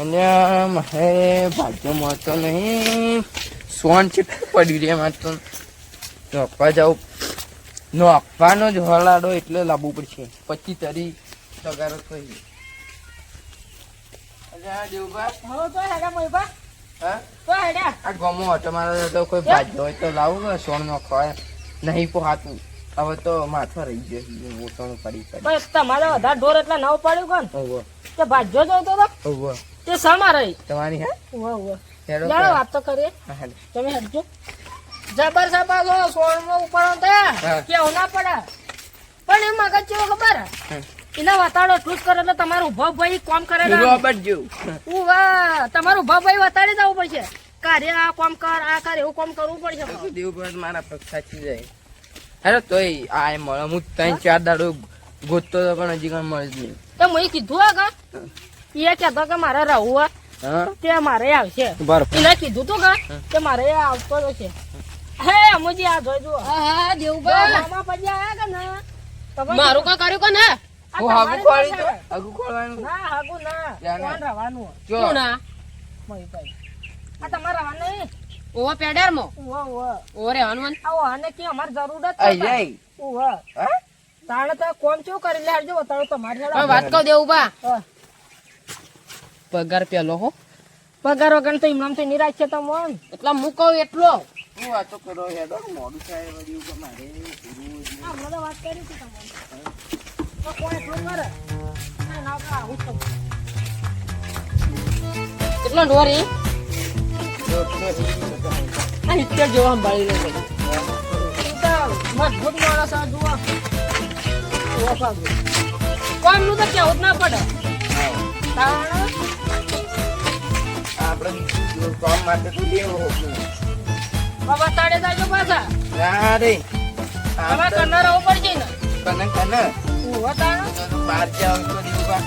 અને મારે ભાગ્ય મળતો નહીં. સોન છે પડ્યું રે મારે તો. નોખવા જાઉં. નોખવાનો જ હલાડો એટલે લાવવું પડશે. પછી તરી તગારો થઈ આ ગમો હતો મારે તો કોઈ ભાગ્ય હોય તો લાવું ને સોન નોખવા નહીં પોહાતું હવે તો માથો રહી ગયો મોટોનું પડી પડી. તમારે વધારે ઢોર એટલે નવ પડ્યું કોણ? ઓવો તે ભાજ્યો જોતો તો? ઓવો તે સામા રહી? તમારી હે? ઓવો ઓવો ચાલો વાત તો કરીએ. તમે હેડજો. જબર સપા જો સોળમાં ઉપાડો તે. હતા ના પડે? પણ એ મગજ ચેવો ખબર. એના વાતાડો જ કરે એટલે તમારું ઊભા ભાઈ કોમ કરે ને રોબર્ટ જેવું. ઉવા તમારું ઊભા ભાઈ વતાડી જવું પડશે. કાર્ય આ કોમ કર આ કર એવું કોમ કરવું પડશે. દેવભર મારા પગ સાચી જાય. અરે તોય આ મળે. હું ત્રણ ચાર દાડો ગોતતો હતો પણ હજી કઈ મળે જ નહીં. તો મેં કીધું આ કા એ કહેતો કે મારે રહું આ તે મારે આવશે. એને કીધું તું કા કે મારે આવતો જ છે. હે અમુજી આ જોઈ જુઓ. હા હા દેવભાઈ મામા પછી આયા કે ના? મારું કા કર્યું કે ના? હું હાગુ ખોળી તો? હાગુ ખોળવાનું ના હાગુ ના. કોણ રહેવાનું જો. શું ના મહીભાઈ આ તમારા રહેવાનું નહીં? ઓવા પેડર મો ઓવા ઓરે હનુમાન. આવો આને કે અમાર જરૂરત છે ઉવા હા? તાણે તો કોમ ચેવું કરી લે હરજો બતાડો તમારે હવે હેડો. વાત કહો દેવબા હા. પગાર પેલો હો. પગાર વગર તો ઇમનામથી નિરાશ છે તમોન. એટલે હું કહું એટલો. હું વાતો કરો હેડો મોડું થાય વળી ઉપર મારે આ મને વાત કરી હતી તમોન. તો કોઈ ફોન કરે ના ના કા આવું જ કેટલો તો હોય. આ ઇત્તેર જેવો સંભાળી લે મજબૂત માણસ આ જુઓ કોમનું તો કેવું જ ના પડે. આપણે કામ માટે તો લેવો બાબા તાડે જાજો પાછા. ના રે. હવે કન્નર પડશે ને. કને કને ઊભો તાણે તો તો બહાર જાવ તો દેવબા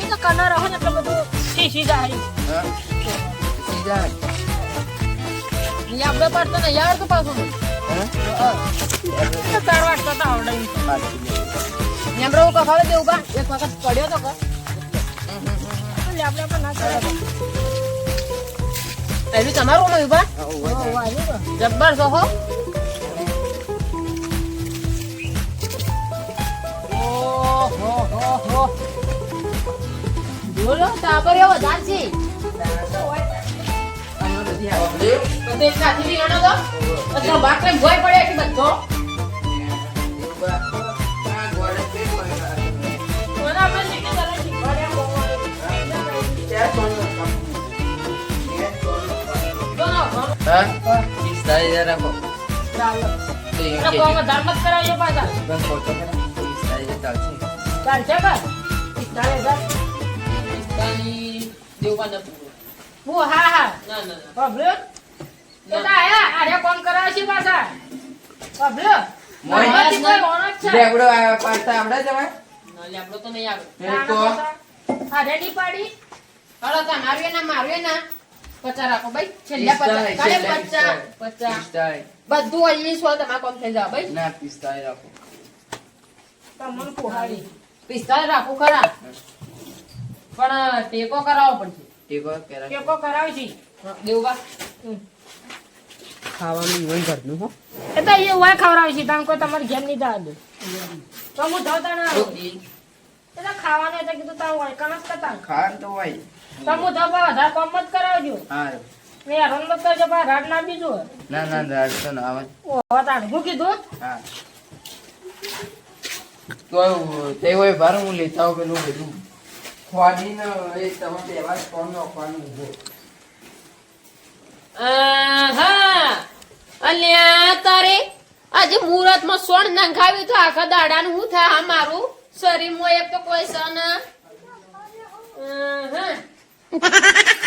ઈ તો કન્નર રહો ને એટલે બધું શીશી જાય. હા. સીધા આપણે પાડતો ને યાર તો પાછું. તાર વાટતો તો આવડે. નેમરો હું કખાડે એક વખત પડ્યો તો કે આપણે પણ ના કરે એવી તમારું માં ઊભા જબ્બર છો હો. બોલો તાપર્યો વધારે છે તો તે સાથી બી ગણો તો એટલે બાકરે ભોય પડે એટલે બધો ચાલશે કે ચાલે હું હા હા. ના ના ના. પબ્લિક તો આયા આરે કોમ કરાવે છે પાછા? પબ્લિક ના તો નહીં આવે આરે ની પાડી. હાલો તા મારવે ના મારવે ના. પચાસ રાખો ભાઈ. છેલ્લા પચાસ. કાલે પચાસ પચાસ. બધું અહીં સો તમારે કોમ થઈ જાવ ભાઈ. તમને કુહાડી પિસ્તાલીસ રાખો ખરા. પણ ટેકો કરાવવો પડશે દેવબા ખાવાનું ઈવન ઘરનું હો. એ તો એ વાય ખવડાવશી તમે કોઈ તમારે ઘેર નહીં જવા તો હું જાઉં તાણે આવું. એ. તો ખાવાનું એટલે કીધું તારું વળકાણ જ કરતા. તો હું જાઉં પણ વધારે કોમ જ કરાવજો. ને હેરાન મત કરજો પણ રાત ના બીજો ના ના રાડતો ના આવે ઓહો તાણે હું કીધું? હા. તો તે હોય બાર હું લેતા આવું પેલું બધું. અલ્યા તારે આજે મુહૂર્તમાં સોણ નંખાવી તો આખા દાડાનું હું થાય આ મારું? શરીર મો એક તો કોઈ સન.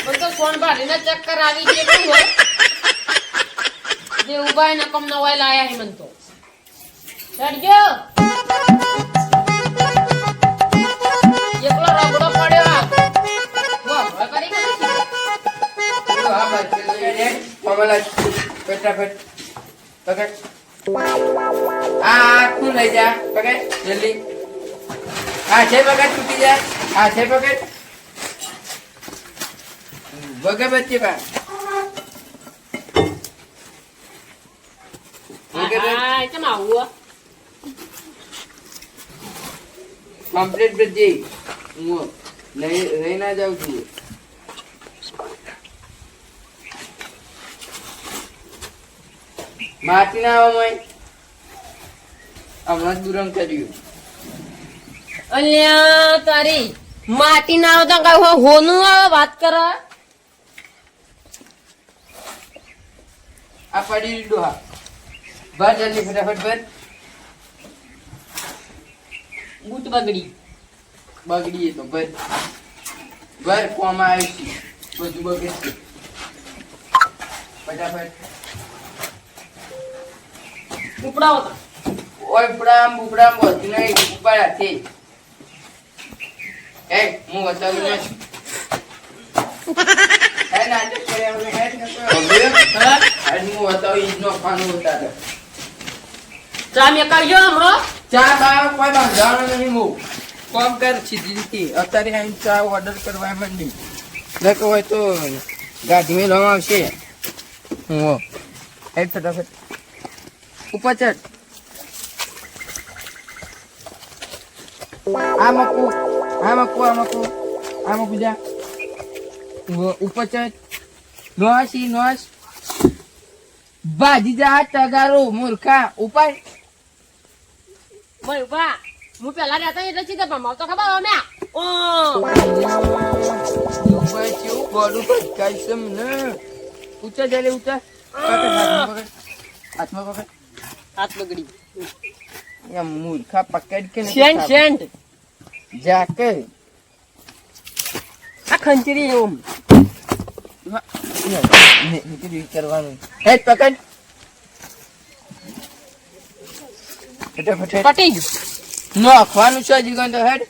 મને તો સોણ ભારીને ચક્કર આવી ગયેલું હોય જે ઊભા ને કમ નવાય લાયા હે મને તો. ચડજો! એકલો રગડો પડ્યો. વાહ, કરી કરી. પેલું આ. બાજુ પેલું એ રે, કમલા ફટાફટ પકડ આ આખું લઈ જા પકડ જલ્દી. આ છે પકડ તૂટી જાય. આ છે પકડ. વગર બચ્ચે બા વગર હા કેમ આવું કમ્પ્લીટ બચ્ચે હું લઈ ના જાઉં છું. માટી ના આવો હમણાં દુરમ કર્યું. અલ્યા તારી માટી ના આવતા કઈ હોનું આવે વાત કર. આ પડી લીધું હા ભર જલ્દી ફટાફટ ભર. બૂટ બગડી. બગડીએ તો ભર ભર કોમ આવી છે બધું બગડે. છે ફટાફટ. ઉપડાવો તો. ઓય ઉપડામ ઉપડામ બધું નહીં. ઉપાડા હાથે એ હું બતાવું ને હે નાટક કર્યા વગર હેડ નતો હા? હું બતાવું ઈજનો ખાનું બતાડો ચા મેં કાઢ્યો હમણાં? ચા બા કોઈ બાંધવાનો નહીં હું. કોમ કર સીધી અત્યારે આઈને ચા ઓર્ડર કરવા માંડી લખ હોય તો ગાડી મેં લવા આવશે. હું હેડ ફટાફટ. ઉપર ચડ આ મકુ. આ જા. ઉપર ચડ નોસી નોસ ભાજી જા, તગારો, મૂર્ખા. ઉપાય ઊભા. હું પેલા રહેતા એટલે સીધા મારે તો ખબર હવે મેં ઓ ઉપર કેવું ગોળું ભટકાય છે મને ચાલે ઊંચા પકડ, હાથમાં પકડ હાથ બગડી એમ મૂર્ખા પકડ કે સેન્ટ. સેન્ટ જા કે આ ખંચરી ઓમ ને, નીકળી કરવાનું હેડ પકડ ફટાફટ. પટી ગયું નોખવાનું છે કંઈ તો હેડ?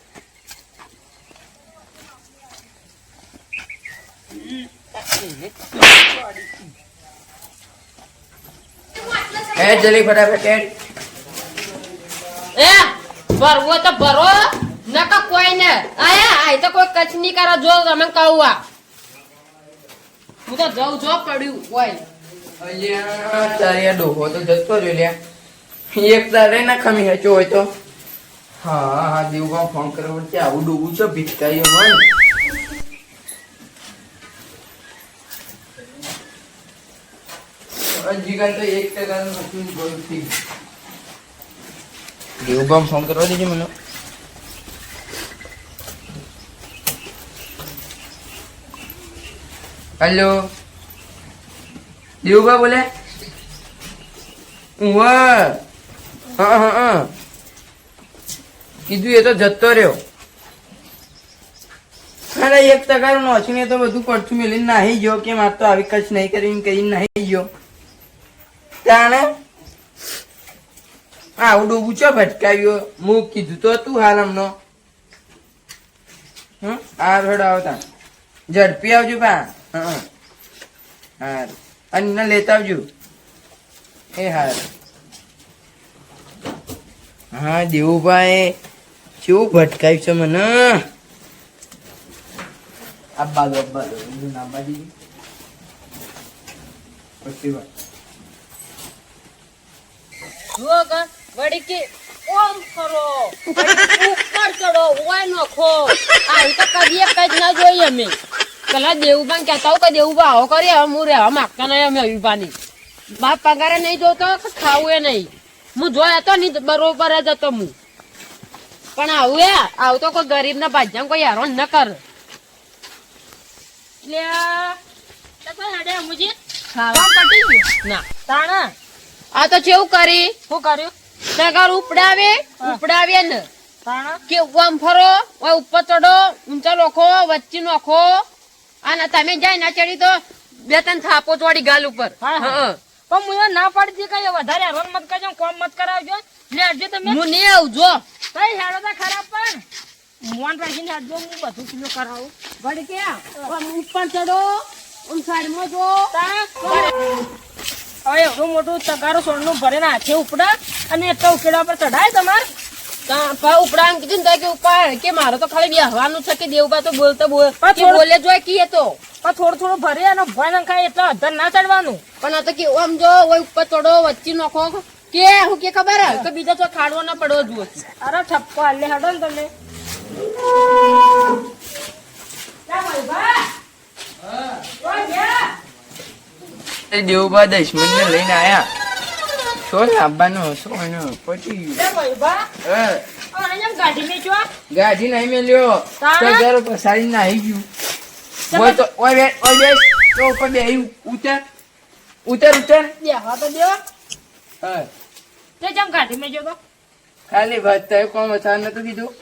હેડ જલ્દી ફટાફટ હેડ. એ ભરવો તો ભરો નકા કોઈ ને આયા આય તો કોઈ કચ્છની કરો જો તમે કહું આ. હું તો જઉં જો પડ્યું હોય. અલ્યા તારે ડોહો તો જતો રહ્યો લ્યા એક તારે ના ખમી હેચો હોય તો. હા હા દેવમાં ફોન કરવા પડશે આવું ડોબું છે ભીટકાઈ મન હજી તો એક ટકાનું ફોન કરવા દેજો મને. હેલો દેવુભા બોલે? હા હા હા. કીધું એ તો જતો રહ્યો. અરે એક ટકાનું નોચીને તો બધું પડછું મેલીને નાહી ગયો કે મારે તો આવી કચ્છ નહીં કરીને કરીને નાહી ગયો. તાણે આવું ડોબું ચો ભટકાવ્યો? મૂક કીધું તો તું હાલ હમનો હમ? આ રોડ આવતા ઝડપી આવજો પા. હાર. અને લેતા આવજો. એ હાર. હા, દેવુભાઈ. કેવું ભટકાયું છે મને. અબ્બા દો અબ્બા દો બીજું ના, બાજી. પછી વાત. જુઓ કે વળી કે ઓમ કરો ઉપર ચડો ઓય નખો આ તો કદીએ કઈ જ ના જોઈએ અમે. પેલા દેવુબાન કહેતા હોય કે દેવુબા આવો કરી, હવે હું રહેવા નહીં અમે અભિભાની. બાપ પગારે નહીં જોતો ખાવું એ નહીં. હું જોયા તો નહીં, બરોબર જ હતો હું. પણ આવું એ આવું તો કોઈ ગરીબ ના ભાજ્યા કોઈ હેરાન ન કર. આ તો કેવું કરી? શું કર્યું? નગર ઉપડાવે ઉપડાવે ને. કે આમ ફરો ઉપર ચડો ઊંચા નોખો વચ્ચે નોખો. અને તમે જાય ના ચડી તો બે ત્રણ થાપો ચોડી ગાલ ઉપર. હા, હા. હં. પણ હું ના પાડી દી કઈ વધારે હેરાન મત કરજો કોમ મત કરાવજો. લે હજુ તમે હું નહીં આવું જો. કઈ હેડો તો ખરાબ પણ. મોન રાખીને આજો હું બધું કિલો કરાવું. વળી કે ઉપર ચડો. આમ સાઈડમાં જો. હવે એવડું મોટું તગારો સોનનું ભરીને હાથે ઉપડા અને એટલા ઉકેડા પર ચડાય તમારે. ઉપડાને કીધું ને તો કે ઉપાડ કે મારે તો ખાલી બેહવાનું છે કે દેવબા તો બોલતો બોલ પણ કે થોડું- બોલે જોય કે તો. પણ થોડું થોડું ભરે અને ભય ના ખાય એટલે અધર ના ચડવાનું. પણ આ તો કે આમ જો ઓય ઉપર થોડો વચ્ચે નાખો. કે હું કે ખબર? હે. કે બીજા તો ખાડવો ના પડવો જુઓ. અરે ઠપકો હાલે હડો ને તમે. દેવુબા દશમન ને લઈને આયા. શું લાવવાનું શું એનું? પછી. ગાડી નહીં મેલ્યો? તો પસાડી નાહી ગયું. ઓય તો ઓય બે ઓય બે તો ઉપર બેહી ઉતર. ઉતર ઉતર. બેહવા તો દેવા. હા. તે જેમ ગાડી મેચો તો ખાલી વાત થાય કોણ વસાડ નતું કીધું?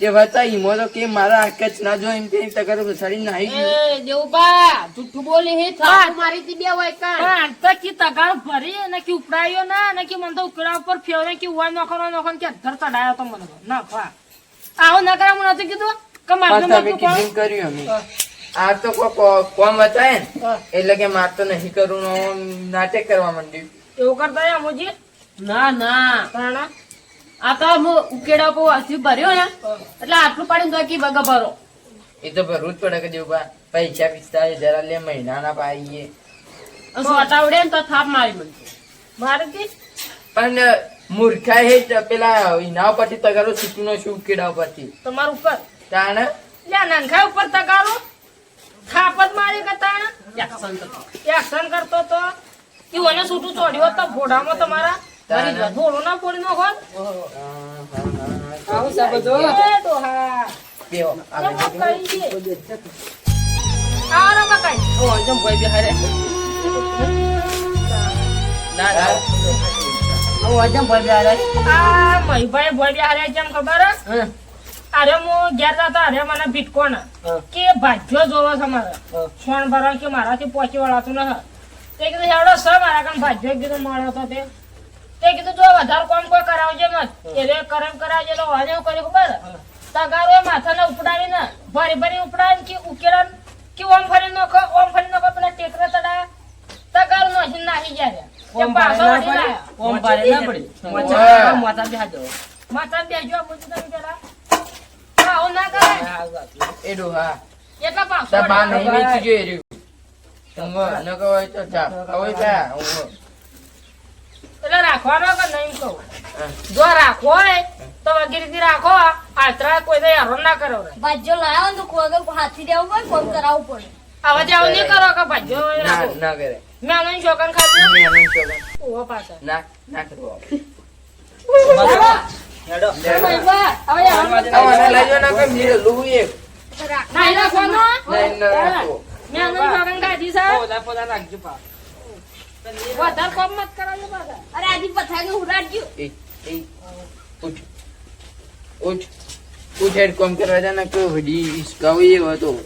તે વતા ઈમો તો કે મારા આંખ જ ના જો એમ કે તગારો પસાડી નાહી ગયું. દેવબા જુઠ્ઠું બોલી હે થા મારી તી બે હોય કાન હા તો કી તગાળ ભરી અને કી ઉપડાયો ના ને કી મન તો ઉકળા ઉપર ફેવરે કી ઉવા નોખરો નોખન ને કે ધર ચડાયો તો મને ના ભા. આવો ના કરા મને નથી કીધું? કે મારે કીધું? કર્યું અમે. આ તો કોમ બતાવે ને એટલે કે માર તો નહીં કરું નાટક કરવા માંડ્યું. એવું કરતા યા મુજી? ના ના. તાણા? આ તો હું ઉકેડા પર હજી ભર્યો ને એટલે આટલું પાડીને તો કી બગા ભરો. એ તો ભરવું જ પડે કે જેવું પૈસા પિસ્તાળીસ જરા લે મહિનાના પાઈએ અને ને તો થાપ મારી મને. મારે પણ મૂર્ખા હે પેલા ઇના ઉપરથી તગારો છૂટું નો શું ઉકેડા ઉપરથી? તમારું ઉપર? તાણ? લ્યા નંખા ઉપર તગારો? થાપત મારી કરતા એક્શન કરતો. એક્શન કરતો તો? ઈ ઓને છૂટું ચોડ્યો તો ભોડામાં તમારા. ભરી ઘોડો ના ફોડી હોત? આવું બધું એ કેમ ને બકાઈ. ઓ જમ ભાઈ બિહારે. ના ના. ઓ જમ ભાઈ બિહારે. આ મહીભાઈ ભોય હારે જેમ ખબર? હે? અરે હું ઘેર જતો અરે મને ભીટકો ના હા. કે ભાજ્યો જોવો છે મારે. સોન ભરવા કે મારાથી પહોંચી વળાતું ન તે કીધું હેવડો સ મારા કામ ભાજ્યો કીધું મળ્યો તો તે. તે કીધું જો વધારે કોમ કોઈ કરાવજે મત એટલે કરમ કરાવજે તો વાને એવું કર્યું ખબર? તગારો એ માથાને ઉપડાવી ને. ભરી ભરી ઉપડાવી કે ઉકેડા કે ઓમ ફરી નખો ઓમ ફરી નખો પેલા ટેકરા ચડાયા. તગારો નોખી નાખી ગયા તે ઓમ પાછો ભારે વળી લાયા. ઓમ ભારે ના પડી? ઓય. માતા બેહજો. માથા બેહજો બધું તમે પેલા. આવું ના કરાય. એ ડોહા એટલા પાછો બા નહીં વેચી જોઈએ રહ્યું. ઊંઘો, ન કહો તો ચા હવે ચા ઊંઘો. એટલે રાખવાનો કે નહીં કહું? જો રાખવો હોય તો વગેરેથી રાખો. આતરા કોઈ તો ના કરો ભાજ્યો લાયો ને તો કોઈ વગર હાથી દેવું પડે ફોન કરાવવું પડે. આવા જાવ નહીં કરો કે ભાજ્યો ના રાખો. ના કરે. મેં આનંદ શોકન ખાધું. પાછા ના ના હેડો. લઈ ને ન જા હિસકાવો એવો હતો.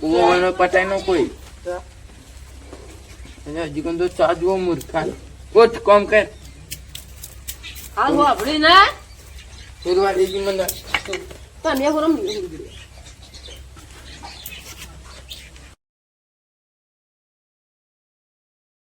કૂવાનો પટાય નો કોઈ હજી કોણ તો ચાજવો મૂર્ખા ઉઠ કોમ કર હાલ હું આપડી ના ફેરવા દેજી મને તને હું રમી